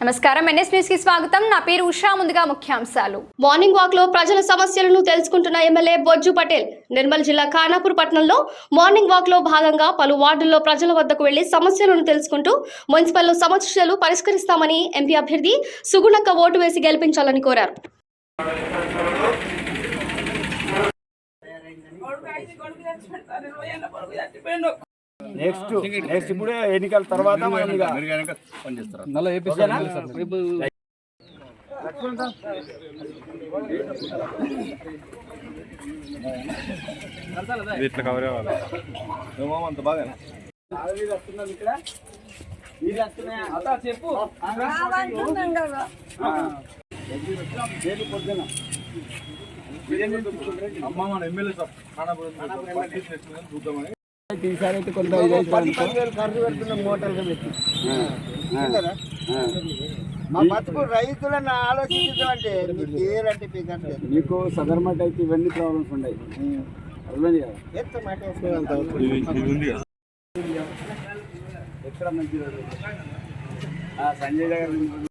నమస్కారం. ఎన్ఎస్ న్యూస్కి స్వాగతం. నా పేరు ఉషా. ముందుగా ముఖ్యాంశాలు. మార్నింగ్ వాక్లో ప్రజల సమస్యలను తెలుసుకుంటున్న ఎమ్మెల్యే బొజ్జు పటేల్. నిర్మల్ జిల్లా ఖానాపూర్ పట్టణంలో మార్నింగ్ వాక్లో భాగంగా పలు వార్డుల్లో ప్రజల వద్దకు వెళ్ళి సమస్యలను తెలుసుకుంటూ మున్సిపల్ సమస్యలు పరిష్కరిస్తామని ఎంపీ అభ్యర్థి సుగుణక్క ఓటు వేసి గెలిపించాలని కోరారు. నెక్స్ట్ నెక్స్ట్ ఇప్పుడే ఎన్నికల తర్వాత? ఇట్లా కవర్ అవ్వాలి. అంత బాగా ఇక్కడ చెప్పు అమ్మ మన ఎమ్మెల్యే సార్ చూద్దామని ఈసారి అయితే కొంత ఖర్చు పెడుతున్నాం మోటార్గా పెట్టి. మా బతుకు రైతులను ఆలోచించామంటే మీకు ఏరంటే మీకు సదర్మట్ అయితే ఇవన్నీ ప్రాబ్లమ్స్ ఉన్నాయి. అర్థమైంది కదా? ఎక్కడ మంచి సంజయ్ దగ్గర